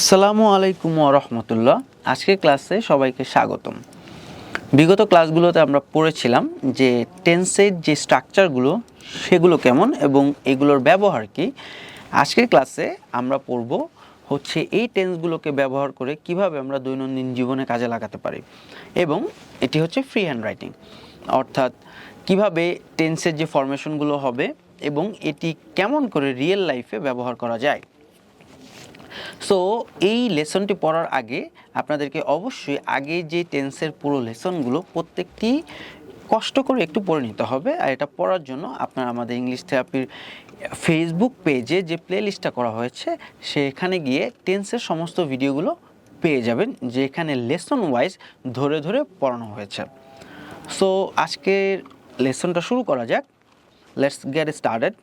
আসসালামু আলাইকুম রহমতুল্লাহ। আজকের ক্লাসে সবাইকে স্বাগতম। বিগত ক্লাসগুলোতে আমরা পড়েছিলাম যে টেন্সের যে স্ট্রাকচারগুলো, সেগুলো কেমন এবং এগুলোর ব্যবহার কি। আজকের ক্লাসে আমরা পড়ব হচ্ছে এই টেন্সগুলোকে ব্যবহার করে কীভাবে আমরা দৈনন্দিন জীবনে কাজে লাগাতে পারি এবং এটি হচ্ছে ফ্রি হ্যান্ড রাইটিং অর্থাৎ কীভাবে টেন্সের যে ফরমেশনগুলো হবে এবং এটি কেমন করে রিয়েল লাইফে ব্যবহার করা যায়। সো এই লেসনটি পড়ার আগে আপনাদেরকে অবশ্যই আগে যে টেন্সের পুরো লেসনগুলো প্রত্যেকটি কষ্ট করে একটু পড়ে নিতে হবে। আর এটা পড়ার জন্য আপনারা আমাদের ইংলিশ থেরাপির ফেসবুক পেজে যে প্লে লিস্টটা করা হয়েছে, সেখানে গিয়ে টেন্সের সমস্ত ভিডিওগুলো পেয়ে যাবেন, যেখানে লেসন ওয়াইজ ধরে ধরে পড়ানো হয়েছে। সো আজকের লেসনটা শুরু করা যাক। Let's get started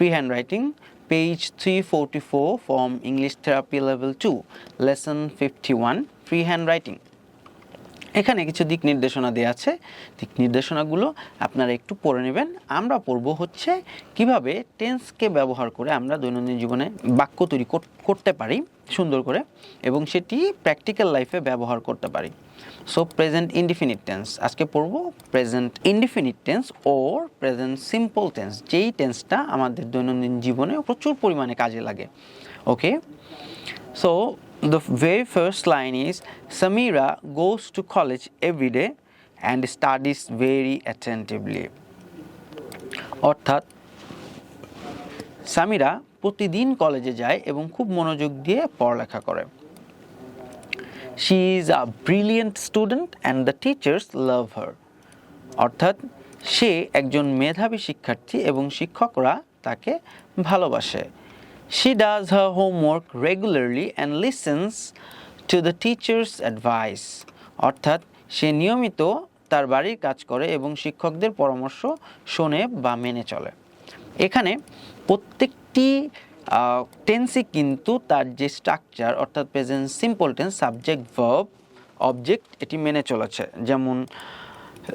free handwriting page 344 from english therapy level 2 lesson 51 free handwriting এখানে কিছু দিক নির্দেশনা দেওয়া আছে। দিক নির্দেশনাগুলো আপনারা একটু পড়ে নেবেন। আমরা পড়ব হচ্ছে কীভাবে টেন্সকে ব্যবহার করে আমরা দৈনন্দিন জীবনে বাক্য তৈরি কর- করতে পারি সুন্দর করে এবং সেটি প্র্যাকটিক্যাল লাইফে ব্যবহার করতে পারি। So, present indefinite tense. আজকে পড়ব present indefinite tense or present simple tense. যেই টেন্সটা আমাদের দৈনন্দিন জীবনে প্রচুর পরিমাণে কাজে লাগে। ওকে? So the very first line is, Samira goes to college every day and studies very attentively. অর্থাৎ, সামিরা প্রতিদিন কলেজে যায় এবং খুব মনোযোগ দিয়ে পড়ালেখা করে। She is a brilliant student and the teachers love her অর্থাৎ, সে একজন মেধাবী শিক্ষার্থী এবং শিক্ষকরা তাকে ভালোবাসে। She does her homework regularly and listens to the teachers advice অর্থাৎ, সে নিয়মিত তার বাড়ির কাজ করে এবং শিক্ষকদের পরামর্শ শোনে বা মেনে চলে। এখানে প্রত্যেকটি টেন্সই কিন্তু তার যে স্ট্রাকচার অর্থাৎ present simple tense subject verb object এটি মেনে চলেছে। যেমন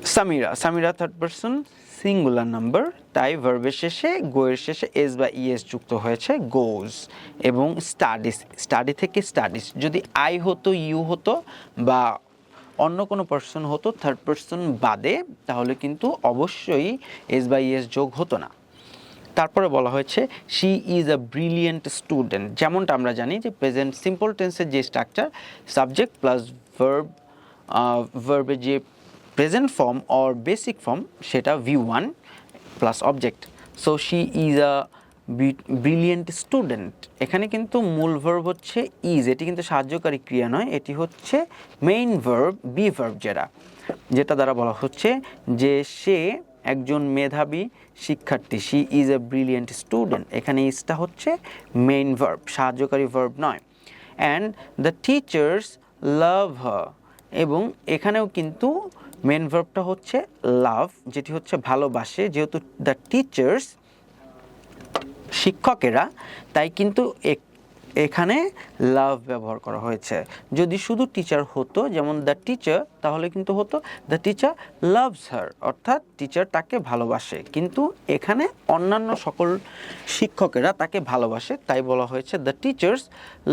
Samira Samira third person singular number তাই ভার্বের শেষে গোয়ের শেষে এস বা ইএস যুক্ত হয়েছে গোজ এবং স্টাডিজ স্টাডি থেকে স্টাডিজ যদি আই হতো ইউ হতো বা অন্য কোনো পার্সন হতো থার্ড পার্সন বাদে, তাহলে কিন্তু অবশ্যই এস বা ইএস যোগ হতো না। তারপরে বলা হয়েছে she is a brilliant student যেমনটা আমরা জানি যে প্রেজেন্ট সিম্পল টেন্সের যে স্ট্রাকচার সাবজেক্ট প্লাস ভার্ব ভার্বের যে present form or basic form সেটা V one plus object so she is a brilliant student এখানে কিন্তু মূল ভার্ব হচ্ছে ইজ এটি কিন্তু সাহায্যকারী ক্রিয়া নয়, এটি হচ্ছে মেইন ভার্ব বি ভার্ব যেটা যেটা দ্বারা বলা হচ্ছে যে সে একজন মেধাবী শিক্ষার্থী she is a brilliant student এখানে ইজটা হচ্ছে মেইন ভার্ব সাহায্যকারী ভার্ব নয়। And the teachers love her এবং এখানেও কিন্তু মেন ভার্বটা হচ্ছে লাভ যেটি হচ্ছে ভালোবাসে। যেহেতু দ্য টিচার্স শিক্ষকেরা তাই কিন্তু এক- এখানে লাভ ব্যবহার করা হয়েছে। যদি শুধু টিচার হতো, যেমন দ্য টিচার তাহলে কিন্তু হতো দ্য টিচার লাভস হার অর্থাৎ টিচার তাকে ভালোবাসে। কিন্তু এখানে অন্যান্য সকল শিক্ষকেরা তাকে ভালোবাসে, তাই বলা হয়েছে দ্য টিচার্স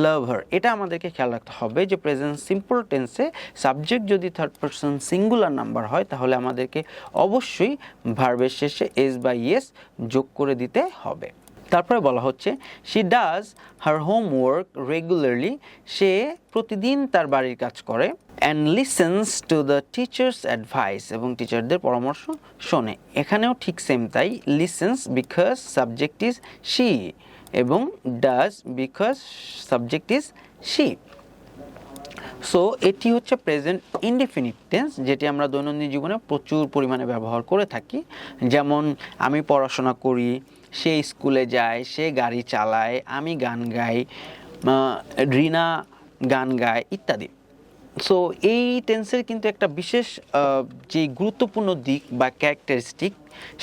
লাভ হার এটা আমাদেরকে খেয়াল রাখতে হবে যে প্রেজেন্ট সিম্পল টেন্সে সাবজেক্ট যদি থার্ড পার্সন সিঙ্গুলার নাম্বার হয়, তাহলে আমাদেরকে অবশ্যই ভার্বের শেষে এস বা ইয়েস যোগ করে দিতে হবে। তারপরে বলা হচ্ছে she does her homework regularly সে প্রতিদিন তার বাড়ির কাজ করে and listens to the teachers advice এবং টিচারদের পরামর্শ শোনে। এখানেও ঠিক সেম তাই listens because subject is she এবং does because subject is she so এটি হচ্ছে প্রেজেন্ট ইনডিফিনিট টেন্স যেটি আমরা দৈনন্দিন জীবনে প্রচুর পরিমাণে ব্যবহার করে থাকি। যেমন, আমি পড়াশোনা করি, সে স্কুলে যায়, সে গাড়ি চালায়, আমি গান গাই রিনা গান গায়, ইত্যাদি। সো এই টেন্সের কিন্তু একটা বিশেষ যে গুরুত্বপূর্ণ দিক বা ক্যারেক্টারিস্টিক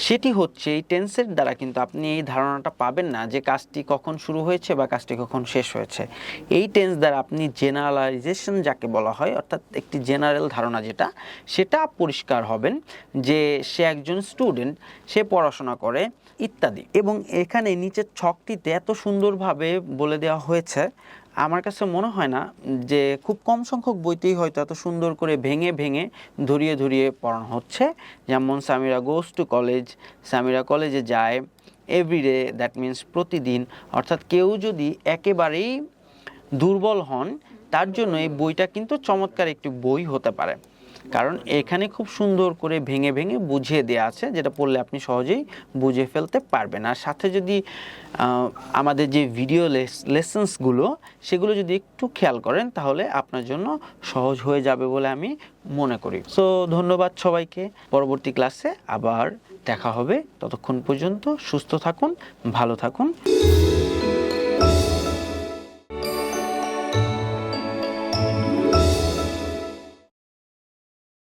সেটি হচ্ছে এই টেন্সের দ্বারা কিন্তু আপনি এই ধারণাটা পাবেন না যে কাজটি কখন শুরু হয়েছে বা কাজটি কখন শেষ হয়েছে। এই টেন্স দ্বারা আপনি জেনারেলাইজেশন যাকে বলা হয়, অর্থাৎ একটি জেনারেল ধারণা যেটা, সেটা পরিষ্কার হবেন যে সে একজন স্টুডেন্ট সে পড়াশোনা করে, ইত্যাদি। এবং এখানে নিচের ছকটিতে এত সুন্দরভাবে বলে দেওয়া হয়েছে আমার কাছে মনে হয় না যে খুব কম সংখ্যক বইতেই হয়তো এত সুন্দর করে ভেঙে ভেঙে ধরিয়ে ধরিয়ে পড়ানো হচ্ছে। যেমন Samira goes to college, Samira কলেজে যায় এভরিডে দ্যাট মিন্স প্রতিদিন। অর্থাৎ কেউ যদি একেবারেই দুর্বল হন, তার জন্য এই বইটা কিন্তু চমৎকার একটি বই হতে পারে। কারণ এখানে খুব সুন্দর করে ভেঙে ভেঙে বুঝিয়ে দেওয়া আছে, যেটা পড়লে আপনি সহজেই বুঝে ফেলতে পারবেন। আর সাথে যদি আমাদের যে ভিডিও লেসেন্সগুলো সেগুলো যদি একটু খেয়াল করেন, তাহলে আপনার জন্য সহজ হয়ে যাবে বলে আমি মনে করি। সো ধন্যবাদ সবাইকে। পরবর্তী ক্লাসে আবার দেখা হবে। ততক্ষণ পর্যন্ত সুস্থ থাকুন, ভালো থাকুন।